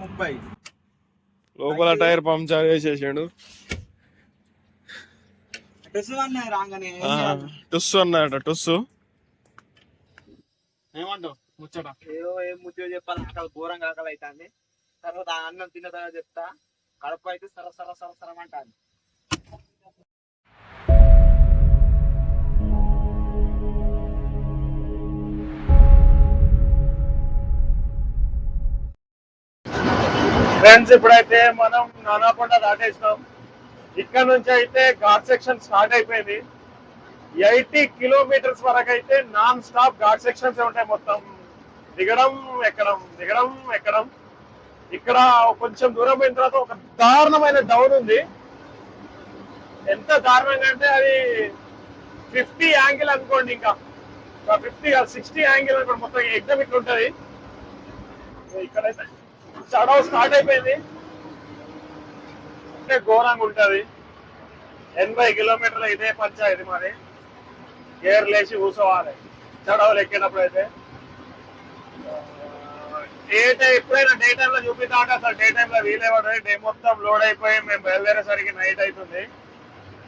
ముప్పై. లోపల tyre puncture వేసేసాడు డ్రెస్ అన్నాయి రాగానే. టుస్సు టుస్సు. ఏమంటావు ముచ్చట? ఏదో ఏం ముచ్చట చెప్పాలి ఆకలి ఘోరంగా ఆకలి అవుతుంది తర్వాత ఆ అన్నం తిన్న తర్వాత చెప్తా. కడుపు అయితే సర సర సర సరం ఫ్రెండ్స్ ఇప్పుడైతే మనం నానాకొండ దాటేసినాం. ఇక్కడ నుంచి అయితే ఘాట్ సెక్షన్ స్టార్ట్ అయిపోయింది. ఎయిటీ కిలోమీటర్స్ వరకు అయితే నాన్ స్టాప్ ఘాట్ సెక్షన్స్ ఉంటాయి మొత్తం. దిగడం ఎక్కడం దిగడం ఎక్కడం ఇక్కడ కొంచెం దూరం పోయిన తర్వాత ఒక దారుణమైన డౌన్ ఉంది. ఎంత దారుణంగా అంటే అది ఫిఫ్టీ యాంగిల్ అనుకోండి ఇంకా. ఫిఫ్టీ సిక్స్టీ యాంగిల్ అనుకోండి మొత్తం ఎగ్జామ్ ఇట్లా ఉంటుంది ఇక్కడైతే చడవ స్టార్ట్ అయిపోయింది అంటే ఘోరంగా ఉంటుంది ఎనభై కిలోమీటర్ల ఇదే పంచాయతీ మరి గేర్ లేచి కూర్చోవాలి చడవలు ఎక్కినప్పుడు అయితే డేట్ టైం ఎప్పుడైనా డే టైంలో చూపిస్తా ఉంటే అసలు డే టైంలో వీలే డే మొత్తం లోడ్ అయిపోయి మేము బయలుదేరేసరికి నైట్ అవుతుంది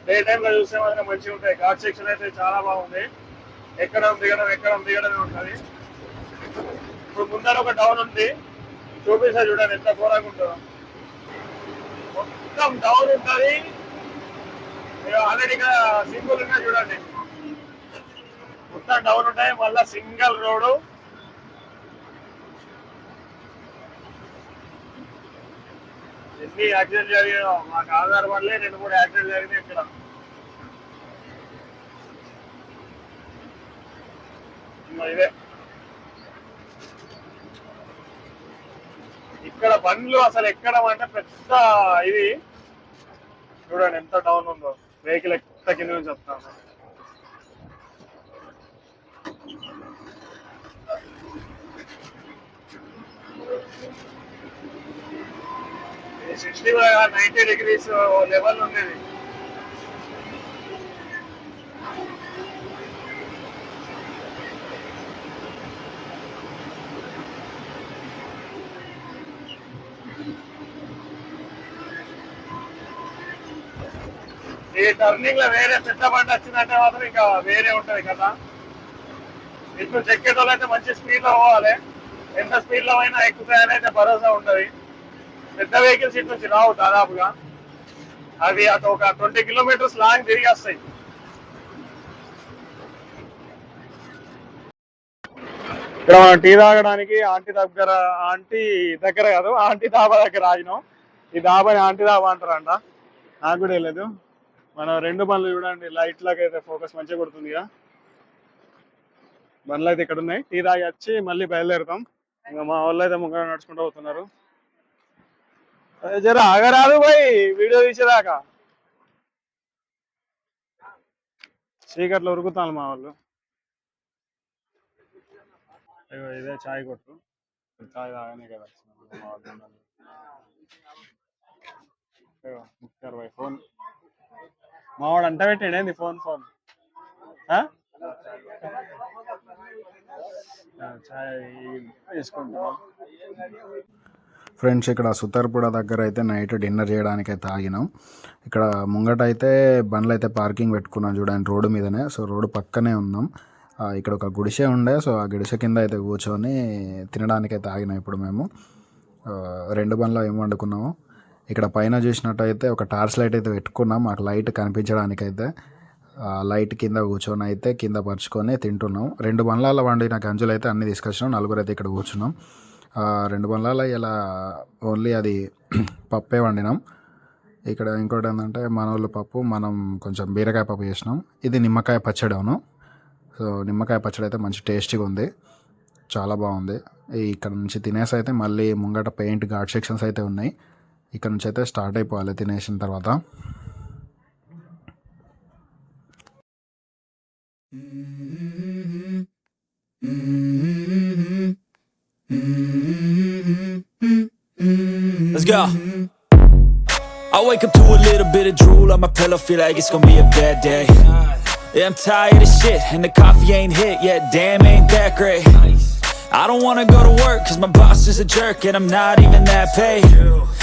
డే టైంలో చూసే మాత్రం మంచిగా ఉంటాయి ఘాట్ సెక్షన్ అయితే చాలా బాగుంది ఎక్కడం దిగడం ఎక్కడం దిగడమే ఉంటుంది ఇప్పుడు ముందర ఒక డౌన్ ఉంది చూపిస్తా చూడండి ఎంత ఘోరంగా ఉంటుందో. మొత్తం డౌన్ ఉంటుంది. ఆల్రెడీ ఇక్కడ సింగిల్ ఉన్నాయి చూడండి. మొత్తం డౌన్ ఉంటాయి మళ్ళా సింగిల్ రోడ్. ఎన్ని యాక్సిడెంట్ జరిగాయో మాకు ఆధార్ పడలే రెండు మూడు యాక్సిడెంట్ జరిగినాయి ఇక్కడ. ఇదే. ఇక్కడ బండ్లు అసలు ఎక్కడం అంటే పెద్ద ఇది. చూడండి ఎంత డౌన్ ఉందో. వెహికల్ ఎంత కింద నుంచి చెప్తాను సిక్స్టీ నైన్టీ డిగ్రీస్ లెవెల్ ఉండేది. ఈ టర్నింగ్లో వేరే పెద్ద బండి వచ్చిందంటే మాత్రం ఇంకా వేరే ఉంటది కదా. ఇప్పుడు చెక్కేటోళ్ళు అయితే మంచి స్పీడ్లో పోవాలి. ఎంత స్పీడ్లో అయినా ఎక్కుతాయని అయితే భరోసా ఉంటది. పెద్ద వెహికల్స్ ఇటు నుంచి రావు దాదాపుగా. అవి అటు ఒక ట్వంటీ కిలోమీటర్స్ లాంగ్ తిరిగి వస్తాయి. ఇక్కడ మనం టీ తాగడానికి ఆంటీ దగ్గర ఆంటీ దగ్గర కాదు ఆంటీ దాబా దగ్గర ఆగినాం. ఈ దాబాని ఆంటీ దాబా అంటారంట. నాకు కూడా వెళ్ళదు మనం రెండు బండ్లు చూడండి లైట్ లాగా అయితే ఫోకస్ మంచిగా కొడుతుంది కదా బండ్లు అయితే ఇక్కడ ఉన్నాయి. టీ తాగి వచ్చి మళ్ళీ బయలుదేరుతాం. ఇంకా మా వాళ్ళు అయితే ముగ్గురు నడుచుకుంటూ పోతున్నారు. అదే జర ఆగరాదు పోయి వీడియో తీసేదాకా. చీకట్లో ఉరుకుతాను మా వాళ్ళు. ఇదే చాయ్ కొట్టు. చాయ్ తాగనే కదా వచ్చినాం మా వాళ్ళు. ముఖ్యారు ఫోన్. మావాడు అంట పెట్టాడే ఫోన్ ఫోన్. వేసుకుంటున్నాం ఫ్రెండ్స్ ఇక్కడ సుతార్పుడ దగ్గర అయితే నైట్ డిన్నర్ చేయడానికి అయితే ఆగినాం. ఇక్కడ ముంగట అయితే బండ్లు అయితే పార్కింగ్ పెట్టుకున్నాం చూడండి రోడ్డు మీదనే. సో రోడ్డు పక్కనే ఉన్నాం. ఇక్కడ ఒక గుడిసె ఉండే. సో ఆ గుడిసె కింద అయితే కూర్చొని తినడానికి అయితే ఆగినాం ఇప్పుడు మేము. రెండు బండ్లు ఏం వండుకున్నాము? ఇక్కడ పైన చూసినట్టయితే ఒక టార్చ్ లైట్ అయితే పెట్టుకున్నాం. మాకు లైట్ కనిపించడానికైతే లైట్ కింద కూర్చొని అయితే కింద పరుచుకొని తింటున్నాం. రెండు బండ్ల వండిన గంజులు అయితే అన్ని తీసుకొచ్చినాం. నలుగురు అయితే ఇక్కడ కూర్చున్నాం. రెండు బండ్ల ఇలా ఓన్లీ అది పప్పే వండినాం. ఇక్కడ ఇంకోటి ఏంటంటే మన వాళ్ళు పప్పు మనం కొంచెం బీరకాయ పప్పు చేసినాం. ఇది నిమ్మకాయ పచ్చడి అవును. సో నిమ్మకాయ పచ్చడి అయితే మంచి టేస్టీగా ఉంది. చాలా బాగుంది. ఇక్కడ నుంచి తినేసి అయితే మళ్ళీ ముంగట పెయింట్ ఘాట్ సెక్షన్స్ అయితే ఉన్నాయి. ఇక్కడ నుంచి అయితే స్టార్ట్ అయిపోవాలి తినేసిన తర్వాత Let's go. I wake up to a little bit of drool on my pillow, feel like it's gonna be a bad day. Yeah, I'm tired of shit, and the coffee ain't hit yet, damn, ain't that great. I don't wanna go to work cause my boss is a jerk and I'm not even that paid.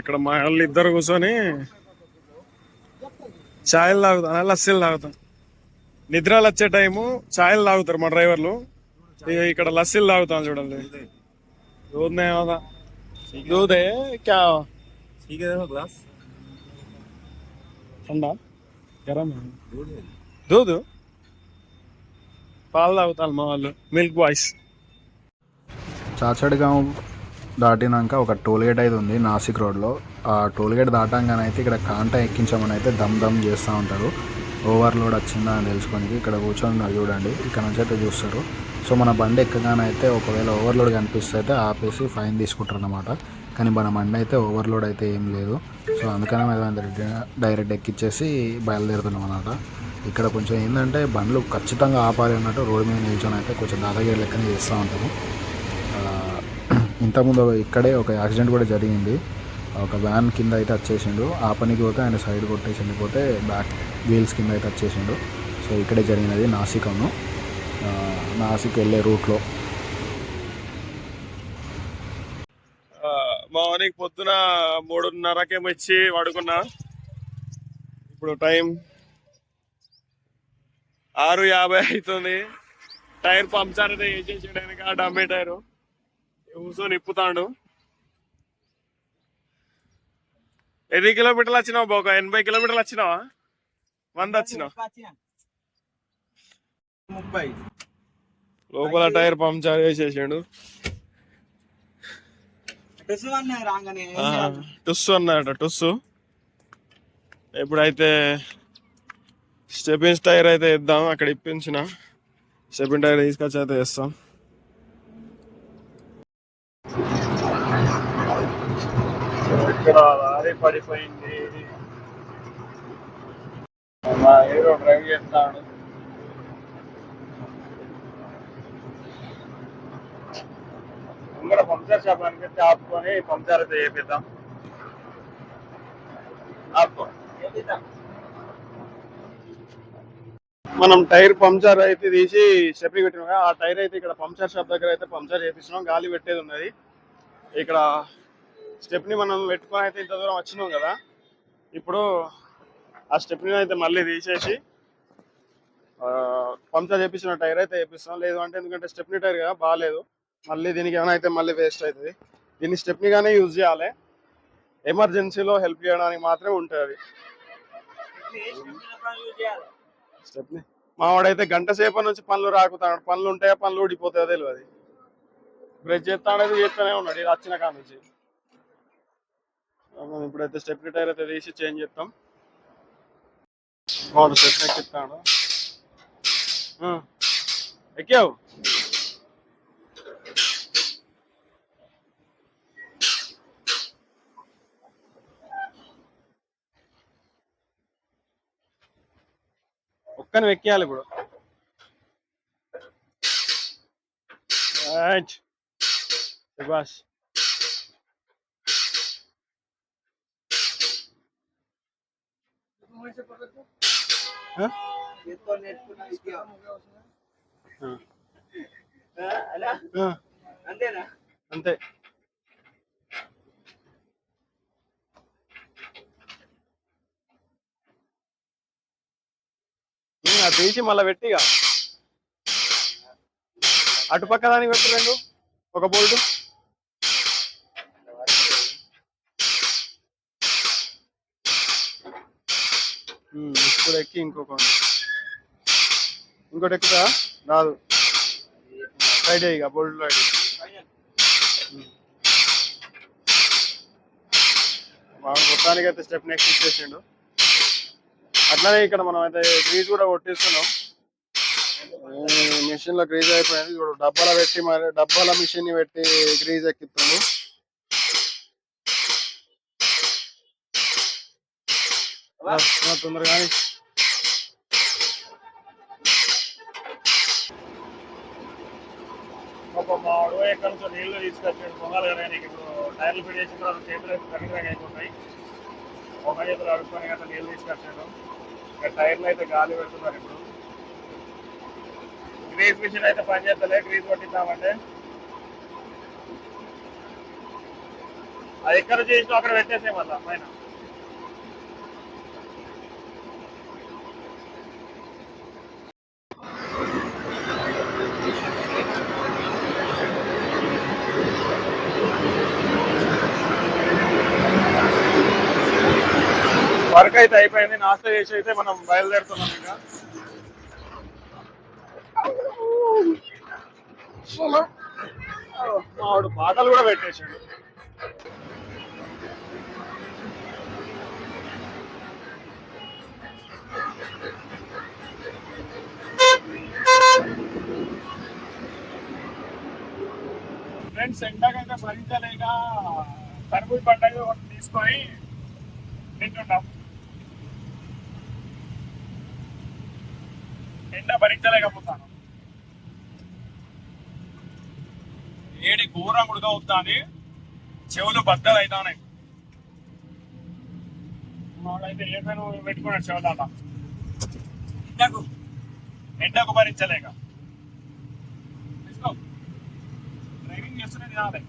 ఇక్కడ మా వాళ్ళు ఇద్దరు కూర్చొని ఛాయలు తాగుతాను లస్సీలు తాగుతాం. నిద్రలు వచ్చే టైము ఛాయలు తాగుతారు మా డ్రైవర్లు. ఇక్కడ లస్సీలు తాగుతాం చూడండి. గరం? దూదు? పాలు తాగుతాను మా వాళ్ళు. Milk boys. చాచడ్ గాం దాటినాక ఒక టోల్ గేట్ అయితే ఉంది నాసిక్ రోడ్లో ఆ టోల్ గేట్ దాటంగానే అయితే ఇక్కడ కాంట ఎక్కించమని అయితే దమ్ దమ్ చేస్తూ ఉంటారు. ఓవర్లోడ్ వచ్చిందా అని తెలుసుకొని ఇక్కడ కూర్చొని చూడండి. ఇక్కడ నుంచి అయితే చూస్తారు. సో మన బండి ఎక్కగానే అయితే ఒకవేళ ఓవర్లోడ్ కనిపిస్తే అయితే ఆపేసి ఫైన్ తీసుకుంటారు అనమాట కానీ మన బండి అయితే ఓవర్లోడ్ అయితే ఏం లేదు. సో అందుకనే మేము డైరెక్ట్ ఎక్కిచ్చేసి బయలుదేరుతున్నాం అనమాట ఇక్కడ కొంచెం ఏంటంటే బండ్లు ఖచ్చితంగా ఆపాలి అన్నట్టు రోడ్డు మీద నిల్చొని అయితే కొంచెం దాదాగిరి లెక్కనే చేస్తూ ఉంటాము. ఇంతకుముందు ఇక్కడే ఒక యాక్సిడెంట్ కూడా జరిగింది. ఒక వ్యాన్ కింద అయితే వచ్చేసిండు ఆ పనికి పోతే ఆయన సైడ్ కొట్టేసి వెళ్ళిపోతే బ్యాక్ వీల్స్ కింద అయితే వచ్చేసిండు సో ఇక్కడే జరిగినది నాసికను ఆ, నాసిక్ వెళ్ళే రూట్లో. మా పొద్దున మూడున్నరకేమో వచ్చి పడుకున్నా. ఇప్పుడు టైం ఆరు యాభై అవుతుంది. టైర్ పంచర్ అయితే వేసేసాడు ఆ డమ్మే టైరు. కూర్చొని ఇప్పుతాడు ఎన్ని కిలోమీటర్లు వచ్చినావు బాబు? ఎనభై కిలోమీటర్లు వచ్చినావా? వంద వచ్చినావు? ముప్పై. లోపల టైర్ వేసేసాడు రాగానే ఆ, టుస్సు అన్నట టుస్సు. ఎప్పుడైతే స్టెపిన్స్ టైర్ అయితే ఇద్దాం అక్కడ ఇప్పించిన. స్టెపిన్ టైర్ తీసుకొచ్చి అయితే వేస్తాం ఇక్కడ లారీ పడిపోయింది మా హీరో డ్రైవ్ చేస్తాడు. ముంగడ పంచర్ షాప్ అనిపిస్తే ఆపుకొని పంక్చర్ అయితే చేపిద్దాం. ఆపుకో మనం టైర్ పంచర్ అయితే తీసి స్టెప్ని పెట్టినాం ఆ టైర్ అయితే ఇక్కడ పంచర్ షాప్ దగ్గర అయితే పంచర్ చేపిస్తున్నాం. గాలి పెట్టేది ఉన్నది. ఇక్కడ స్టెప్ని మనం పెట్టుకొని అయితే ఇంత దూరం వచ్చినాం కదా. ఇప్పుడు ఆ స్టెప్ని అయితే మళ్ళీ తీసేసి పంచర్ పంక్చర్ చేపించిన టైర్ అయితే చేపిస్తాం. లేదు అంటే ఎందుకంటే స్టెప్ని టైర్ కదా బాగాలేదు. మళ్ళీ దీనికి ఏమైనా అయితే మళ్ళీ వేస్ట్ అవుతుంది. దీన్ని స్టెప్నిగానే యూజ్ చేయాలి. ఎమర్జెన్సీలో హెల్ప్ చేయడానికి మాత్రమే ఉంటుంది. స్టెప్ని మావాడైతే గంట సేపటి నుంచి పనులు రాకుతాడు. పనులు ఉంటాయా పనులు ఊడిపోతాయో తెలియదు బ్రష్ చేస్తాడేది చేస్తూనే ఉన్నాడు. ఇది వచ్చిన కాడ నుంచి. మనం ఇప్పుడైతే స్టెప్ టైర్ అయితే తీసి చేంజ్ చేస్తాం. వాడు స్టెప్ ఎక్కిస్తాడు. ఎక్కావు? ఒక్కని ఎక్కేయాలి ఇప్పుడు. రైట్ అంతేనా అంతే. అది తీసి మళ్ళీ పెట్టిగా అటుపక్క దానికి పెట్టు రెండు. ఒక బోల్డు ఇప్పుడు ఎక్కి ఇంకొక ఇంకోటి ఎక్కుతా రాదు రైడ్ ఇక బోల్ట్ రైడ్ వాడు మొత్తానికి అయితే స్టెప్ నెక్స్ట్ ఇచ్చేసిండు. అట్లానే ఇక్కడ మనం అయితే గ్రీజ్ కూడా కొట్టిస్తున్నాం. మిషన్లో గ్రీజ్ అయిపోయింది. ఇప్పుడు డబ్బాల పెట్టి మరి డబ్బాల మిషన్ని పెట్టి గ్రీజ్ ఎక్కిస్తుంది తొందరగా ఒక మాడు ఎక్కడి నుంచో తీసుకొచ్చాడు. పొంగాలి కదా నీకు ఇప్పుడు టైర్లు పెట్టేసిన తర్వాత చేతులు కరెక్ట్గా అయిపోతాయి ఒక చేతులు అడుక్కొని కదా నీళ్ళు తీసుకొచ్చాడు. ఇక టైర్లు అయితే గాలి పెడుతున్నారు ఇప్పుడు. మిషన్ అయితే అది ఎక్కడ చేసినా అక్కడ పెట్టేసే మళ్ళా పైన. వర్క్ అయితే అయిపోయింది. నాస్తా చేసి అయితే మనం బయలుదేరుతున్నాం ఇంకా. మావాడు పాటలు కూడా పెట్టేశాడు. ఫ్రెండ్స్ ఎండాకైతే భరించలేక కర్బూజ పండుగ తీసుకొని తింటున్నాం. ఎండ భరించలేకపోతాను. ఏడి ఘోరం ఉడకవుతాని చెవులు బద్దలు అవుతాయి మాడైతే ఏ పని పెట్టుకున్నాడు చెవులాట ఎండకు. ఎండకు భరించలేక. డ్రైవింగ్ చేస్తూనే తినాలి.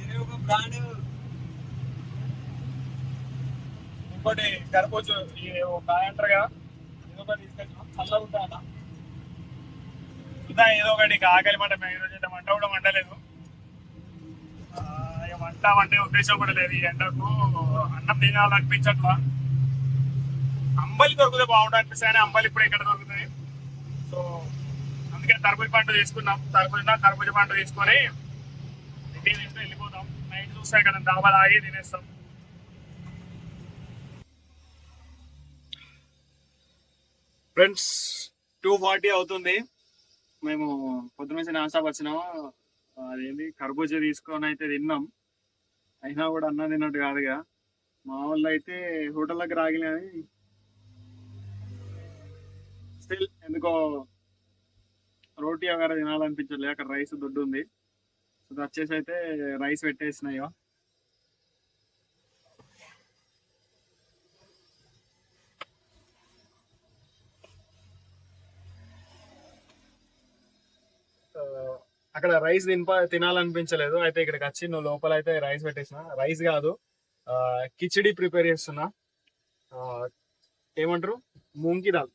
ఇది ఒక బ్రాండ్ ఇంకోటి కరపోచు ఒక కాయ అంటారు కదా ఒకటి తీసుకొచ్చాం చల్లగా ఉంటా అన్న చూద్దాం ఏదో ఒకటి ఆకలి మంట మేము ఈరోజు అయితే మంట కూడా మంటలేదు ఆ, మంట వండే ఉద్దేశం కూడా లేదు. ఈ ఎండకు అన్నం తినాలనిపించట్లా. అంబలి దొరికితే బాగుంటుంది అనిపిస్తాయి అంబలి ఇప్పుడు ఎక్కడ దొరుకుతాయి. సో అందుకే తర్బూజ పండు తీసుకున్నాం. తర్బూజ కర్బూజ పండు తీసుకొని ఇంటికి తింటూ వెళ్ళిపోతాం. నైట్ చూస్తే ఇక్కడ డాబా ఆగి తినేస్తాం. ఫ్రెండ్స్ టూ ఫార్టీ అవుతుంది. మేము పొద్దున నుంచి నాసాబ్ వచ్చినాము. అదేంటి కర్బూజా తీసుకొని అయితే తిన్నాం. అయినా కూడా అన్న తిన్నట్టు కాదుగా. మా వాళ్ళు అయితే హోటల్ దగ్గర ఆగిన స్టిల్ ఎందుకో రోటీ అగర తినాలనిపించలే అక్కడ రైస్ దొడ్డు ఉంది సో వచ్చేసి అయితే రైస్ పెట్టేసినాయో ఆ, అక్కడ రైస్ తినప తినాలనిపించలేదు. అయితే ఇక్కడికి వచ్చి నువ్వు లోపల అయితే రైస్ పెట్టేసిన. రైస్ కాదు. కిచిడి ప్రిపేర్ చేస్తున్నా. ఏమంటారు? మూంగి దాల్.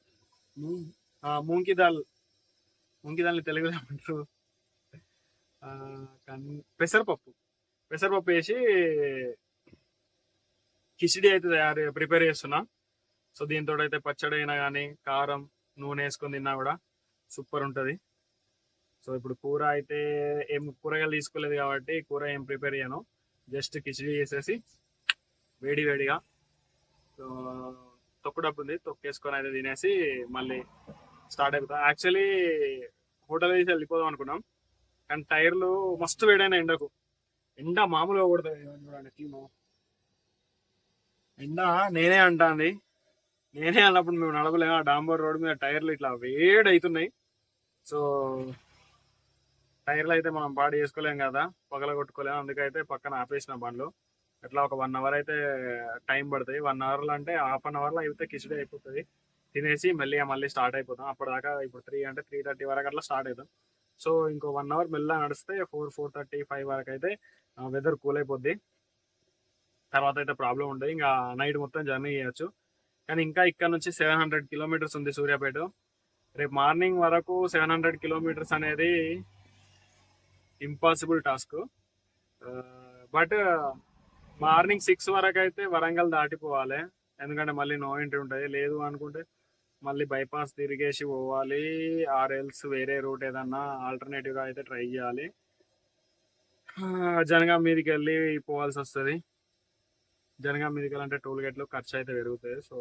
మూంగి. దాల్. మూంగి దాల్ని తెలుగులో ఏమంటారు? పెసరపప్పు. పెసరపప్పు వేసి కిచిడి అయితే తయారు ప్రిపేర్ చేస్తున్నా. సో దీంతో అయితే పచ్చడి అయినా కానీ కారం నూనె వేసుకొని తిన్నా కూడా సూపర్ ఉంటుంది. సో ఇప్పుడు కూర అయితే ఏం కూరగాయలు తీసుకోలేదు కాబట్టి కూర ఏం ప్రిపేర్ చేయను. జస్ట్ కిచిడి చేసేసి వేడి వేడిగా సో తొక్కుడప్పు ఉంది తొక్కేసుకొని అయితే తినేసి మళ్ళీ స్టార్ట్ అయిపోతాం. యాక్చువల్లీ హోటల్ తీసి వెళ్ళిపోదాం అనుకున్నాం కానీ టైర్లు మస్తు వేడైన ఎండకు. ఎండ మామూలుగా కొడుతుంది చూడండి ఎండ నేనే అంటాంది. నేనే అన్నప్పుడు మేము నడవలేము. ఆ డాంబర్ రోడ్ మీద టైర్లు ఇట్లా వేడి అవుతున్నాయి సో టైర్లు అయితే మనం పాడు చేసుకోలేం కదా పగల కొట్టుకోలేం. అందుకైతే పక్కన ఆపేసిన బండ్లు. ఎట్లా ఒక వన్ అవర్ అయితే టైం పడుతుంది వన్ అవర్లో అంటే హాఫ్ అన్ అవర్లో అయితే కిచిడి అయిపోతుంది. తినేసి మళ్ళీ మళ్ళీ స్టార్ట్ అయిపోతాం. అప్పటిదాకా ఇప్పుడు త్రీ అంటే త్రీ థర్టీ వరకు అట్లా స్టార్ట్ అవుతాం. సో ఇంకో వన్ అవర్ మెల్లగా నడిస్తే ఫోర్ ఫోర్ థర్టీ ఫైవ్ వరకు అయితే వెదర్ కూల్ అయిపోద్ది. తర్వాత అయితే ప్రాబ్లం ఉండదు. ఇంకా నైట్ మొత్తం జర్నీ చేయొచ్చు. కానీ ఇంకా ఇక్కడ నుంచి సెవెన్ హండ్రెడ్ కిలోమీటర్స్ ఉంది సూర్యాపేట. రేపు మార్నింగ్ వరకు సెవెన్ హండ్రెడ్ కిలోమీటర్స్ అనేది impossible task. But morning six వరకు అయితే వరంగల్ దాటిపోవాలి. ఎందుకంటే మళ్ళీ నో ఎంట్రీ ఉంటుంది లేదు అనుకుంటే మళ్ళీ బైపాస్ తిరిగేసి పోవాలి. ఆర్ఎల్స్ వేరే రూట్ ఏదన్నా ఆల్టర్నేటివ్గా అయితే ట్రై చేయాలి. జనగా మీదకి వెళ్ళి పోవాల్సి వస్తుంది. జనగా మీదకి వెళ్ళాలంటే టోల్ గేట్లో ఖర్చు అయితే పెరుగుతుంది సో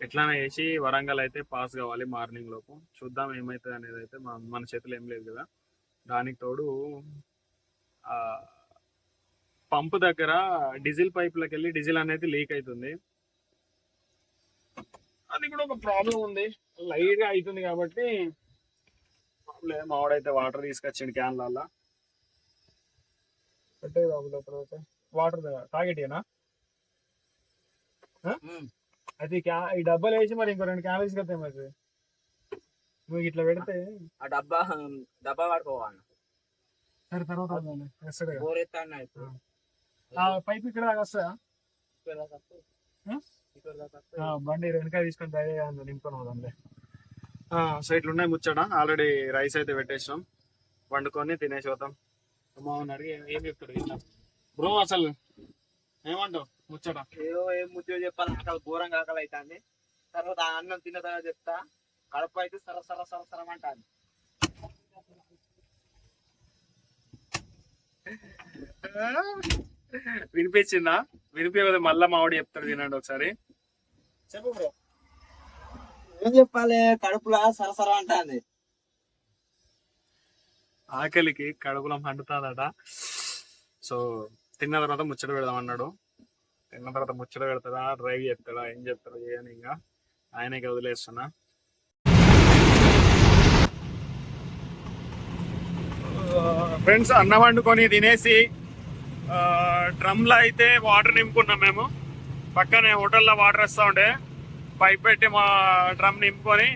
ఎట్లానే వేసి వరంగల్ అయితే పాస్ కావాలి మార్నింగ్ లోపు. చూద్దాం ఏమవుతుంది అనేది అయితే మన మన చేతిలో ఏం లేదు కదా. దానికి తోడు పంప్ దగ్గర డీజిల్ పైపులకు వెళ్ళి డీజిల్ అనేది లీక్ అవుతుంది అది కూడా ఒక ప్రాబ్లం ఉంది. లైట్గా అవుతుంది కాబట్టి లేదు మావాడైతే వాటర్ తీసుకొచ్చిండు క్యాన్లల్లా. పెట్టే బాబు లోపల వాటర్ తాగేటినా అయితే ఈ క్యా- ఈ డబ్బాలు వేసి మరి ఇంకో రెండు క్యాన్లు తీసుకొస్తాయి మరి. నువ్వు ఇట్లా పెడితే ఆ డబ్బా డబ్బా పడుకోవాలి సరే తర్వాత. బోర్ ఇప్పుడు? ఆ పైప్ ఇక్కడ దాకా వస్తుందా? ఆ, బండి వెనక తీసుకొని డ్రైవ్ నింపుకొని పోదాంలే సో ఇట్లున్నాయి ముచ్చట. ఆల్రెడీ రైస్ అయితే పెట్టేసాం వండుకొని తినేసి పోతాం. అమ్మ అడిగి ఏం చెప్తాడు బ్రో అసలు ఏమంటావు ముచ్చట? ఏదో ఏం ముద్దు చెప్పాలి. ఆకలి ఘోరంగా ఆకలి అవుతుంది. తర్వాత అన్నం తిన్న తర్వాత చెప్తా. కడుపు అయితే సర సర సర సరం అంటాను వినిపించిందా? వినిపించకపోతే మళ్ళా మావాడు చెప్తాడు వినండి ఒకసారి. చెప్పు బ్రో. ఏం చెప్పాలి? కడుపులా సరసర అంటాంది. ఆకలికి కడుపులో మండుతుందట. సో తిన్న తర్వాత ముచ్చట పెడదాం అన్నాడు. తిన్న తర్వాత ముచ్చట పెడతాడా? డ్రైవ్ చేస్తాడా? ఏం చెప్తాడు చేయని ఇంకా ఆయనకి వదిలేస్తున్నా. ఫ్రెండ్స్ అన్నం వండుకొని తినేసి డ్రమ్లో అయితే వాటర్ నింపుకున్నాం మేము. పక్కనే హోటల్లో వాటర్ వస్తూ ఉండే. పైప్ పెట్టి మా డ్రమ్ నింపుకొని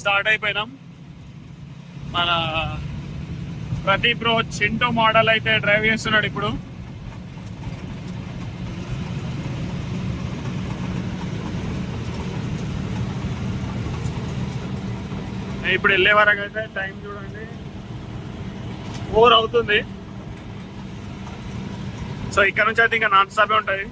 స్టార్ట్ అయిపోయినాం. మన ప్రదీప్ బ్రో చింటూ మోడల్ అయితే డ్రైవ్ చేస్తున్నాడు ఇప్పుడు. ఇప్పుడు వెళ్ళే వరకు అయితే టైం చూడండి. ఫోర్ అవుతుంది. సో ఇక్కడ నుంచి అయితే ఇంకా నాన్ స్టాప్ ఉంటుంది